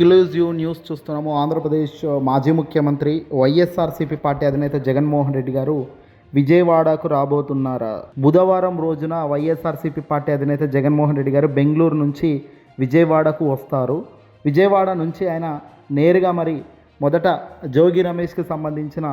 Exclusive news చూస్తున్నాము. ఆంధ్రప్రదేశ్ మాజీ ముఖ్యమంత్రి వైఎస్ఆర్సీపీ పార్టీ అధినేత జగన్మోహన్ రెడ్డి గారు విజయవాడకు రాబోతున్నారా. బుధవారం రోజున వైఎస్ఆర్సీపీ పార్టీ అధినేత జగన్మోహన్ రెడ్డి గారు బెంగళూరు నుంచి విజయవాడకు వస్తారు. విజయవాడ నుంచి ఆయన నేరుగా మరి మొదట జోగి రమేష్కి సంబంధించిన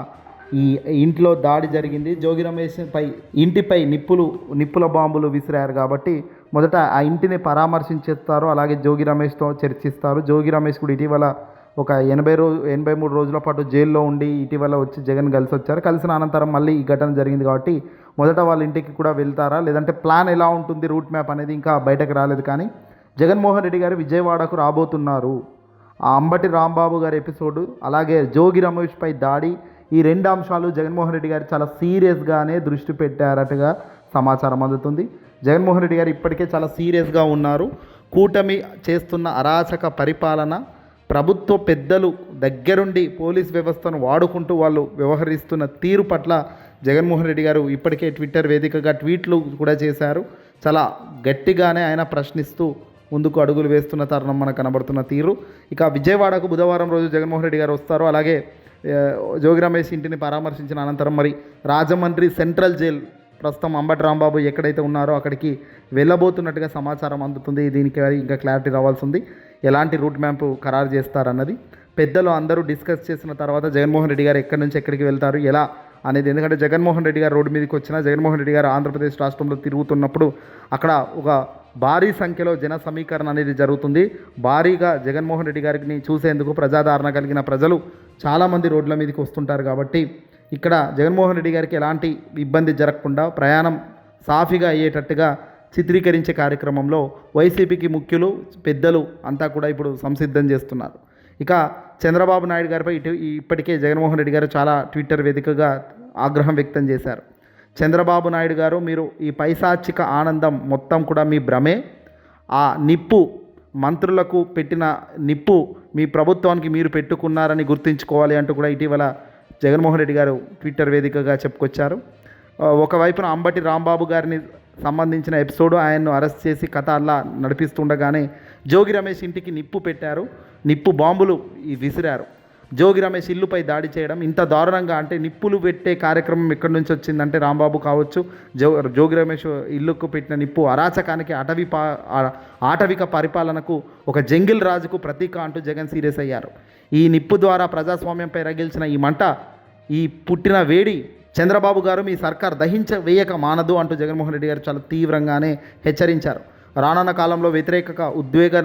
ఈ ఇంట్లో దాడి జరిగింది. జోగి రమేష్ పై ఇంటిపై నిప్పులు నిప్పుల బాంబులు విసిరారు కాబట్టి మొదట ఆ ఇంటిని పరామర్శించేస్తారు. అలాగే జోగి రమేష్తో చర్చిస్తారు. జోగి రమేష్ కూడా ఇటీవల ఒక ఎనభై రోజు ఎనభై మూడు రోజుల పాటు జైల్లో ఉండి ఇటీవల వచ్చి జగన్ కలిసి వచ్చారు. కలిసిన అనంతరం మళ్ళీ ఈ ఘటన జరిగింది కాబట్టి మొదట వాళ్ళ ఇంటికి కూడా వెళ్తారా? లేదంటే ప్లాన్ ఎలా ఉంటుంది? రూట్ మ్యాప్ అనేది ఇంకా బయటకు రాలేదు కానీ జగన్మోహన్ రెడ్డి గారు విజయవాడకు రాబోతున్నారు. ఆ అంబటి రాంబాబు గారి ఎపిసోడ్ అలాగే జోగి రమేష్పై దాడి ఈ రెండు అంశాలు జగన్మోహన్ రెడ్డి గారు చాలా సీరియస్గానే దృష్టి పెట్టారటగా సమాచారం అందుతుంది. జగన్మోహన్ రెడ్డి గారు ఇప్పటికే చాలా సీరియస్గా ఉన్నారు. కూటమి చేస్తున్న అరాచక పరిపాలన ప్రభుత్వ పెద్దలు దగ్గరుండి పోలీస్ వ్యవస్థను వాడుకుంటూ వాళ్ళు వ్యవహరిస్తున్న తీరు పట్ల జగన్మోహన్ రెడ్డి గారు ఇప్పటికే ట్విట్టర్ వేదికగా ట్వీట్లు కూడా చేశారు. చాలా గట్టిగానే ఆయన ప్రశ్నిస్తూ ముందుకు అడుగులు వేస్తున్న తరుణం మనకు కనబడుతున్న తీరు. ఇక విజయవాడకు బుధవారం రోజు జగన్మోహన్ రెడ్డి గారు వస్తారు. అలాగే జోగి రమేష్ ఇంటిని పరామర్శించిన అనంతరం మరి రాజమండ్రి సెంట్రల్ జైల్ ప్రస్తుతం అంబటి రాంబాబు ఎక్కడైతే ఉన్నారో అక్కడికి వెళ్ళబోతున్నట్టుగా సమాచారం అందుతుంది. దీనికి ఇంకా క్లారిటీ రావాల్సి ఉంది. ఎలాంటి రూట్ మ్యాప్ ఖరారు చేస్తారన్నది పెద్దలు అందరూ డిస్కస్ చేసిన తర్వాత జగన్మోహన్ రెడ్డి గారు ఎక్కడి నుంచి ఎక్కడికి వెళ్తారు ఎలా అనేది ఎందుకంటే జగన్మోహన్ రెడ్డి గారు రోడ్డు మీదకి వచ్చిన జగన్మోహన్ రెడ్డి గారు ఆంధ్రప్రదేశ్ రాష్ట్రంలో తిరుగుతున్నప్పుడు అక్కడ ఒక భారీ సంఖ్యలో జన సమీకరణ అనేది జరుగుతుంది. భారీగా జగన్మోహన్ రెడ్డి గారిని చూసేందుకు ప్రజాదరణ కలిగిన ప్రజలు చాలామంది రోడ్ల మీదకి వస్తుంటారు కాబట్టి ఇక్కడ జగన్మోహన్ రెడ్డి గారికి ఎలాంటి ఇబ్బంది జరగకుండా ప్రయాణం సాఫీగా అయ్యేటట్టుగా చిత్రీకరించే కార్యక్రమంలో వైసీపీకి ముఖ్యులు పెద్దలు అంతా కూడా ఇప్పుడు సంసిద్ధం చేస్తున్నారు. ఇక చంద్రబాబు నాయుడు గారిపై ఇటు ఇప్పటికే జగన్మోహన్ రెడ్డి గారు చాలా ట్విట్టర్ వేదికగా ఆగ్రహం వ్యక్తం చేశారు. చంద్రబాబు నాయుడు గారు మీరు ఈ పైశాచిక ఆనందం మొత్తం కూడా మీ భ్రమే. ఆ నిప్పు మంత్రులకు పెట్టిన నిప్పు మీ ప్రభుత్వానికి మీరు పెట్టుకున్నారని గుర్తుంచుకోవాలి అంటూ కూడా ఇటీవల జగన్మోహన్ రెడ్డి గారు ట్విట్టర్ వేదికగా చెప్పుకొచ్చారు. ఒకవైపున అంబటి రాంబాబు గారిని సంబంధించిన ఎపిసోడ్ ఆయన్ను అరెస్ట్ చేసి కథ అలా నడిపిస్తుండగానే జోగి రమేష్ ఇంటికి నిప్పు పెట్టారు. నిప్పు బాంబులు ఈ విసిరారు. జోగి రమేష్ ఇల్లుపై దాడి చేయడం ఇంత దారుణంగా అంటే నిప్పులు పెట్టే కార్యక్రమం ఎక్కడి నుంచి వచ్చిందంటే రాంబాబు కావచ్చు. జో జోగి రమేష్ ఇల్లుకు పెట్టిన నిప్పు అరాచకానికి అటవీ పా ఆటవిక పరిపాలనకు ఒక జంగిల్ రాజుకు ప్రతీక అంటూ జగన్ సీరియస్ అయ్యారు. ఈ నిప్పు ద్వారా ప్రజాస్వామ్యంపై రగిల్చిన ఈ మంట ఈ పుట్టిన వేడి చంద్రబాబు గారు మీ సర్కార్ దహించ వేయక మానదు అంటూ జగన్మోహన్ రెడ్డి గారు చాలా తీవ్రంగానే హెచ్చరించారు. రానున్న కాలంలో వ్యతిరేక ఉద్వేగ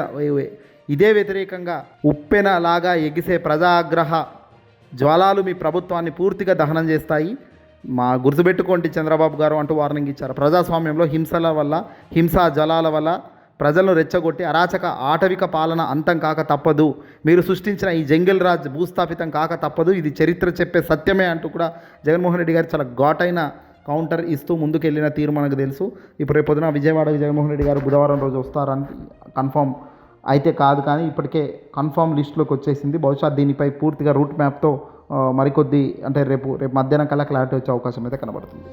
ఇదే వ్యతిరేకంగా ఉప్పెనలాగా ఎగిసే ప్రజాగ్రహ జ్వాలాలు మీ ప్రభుత్వాన్ని పూర్తిగా దహనం చేస్తాయి. మా గుర్తుపెట్టుకోండి చంద్రబాబు గారు అంటూ వార్నింగ్ ఇచ్చారు. ప్రజాస్వామ్యంలో హింసల వల్ల హింసా జలాల వల్ల ప్రజలను రెచ్చగొట్టి అరాచక ఆటవిక పాలన అంతం కాక తప్పదు. మీరు సృష్టించిన ఈ జంగిల్ రాజ్ భూస్థాపితం కాక తప్పదు. ఇది చరిత్ర చెప్పే సత్యమే అంటూ కూడా జగన్మోహన్ రెడ్డి గారు చాలా ఘాటైన కౌంటర్ ఇస్తూ ముందుకెళ్ళిన తీరు మనకు తెలుసు. ఇప్పుడు రేపు పొద్దున జగన్మోహన్ రెడ్డి గారు బుధవారం రోజు వస్తారని కన్ఫర్మ్ అయితే కాదు కానీ ఇప్పటికే కన్ఫర్మ్ లిస్టులోకి వచ్చేసింది. బహుశా దీనిపై పూర్తిగా రూట్ మ్యాప్తో మరికొద్ది అంటే రేపు రేపు మధ్యాహ్నం కల్లా క్లారిటీ వచ్చే అవకాశం అయితే కనబడుతుంది.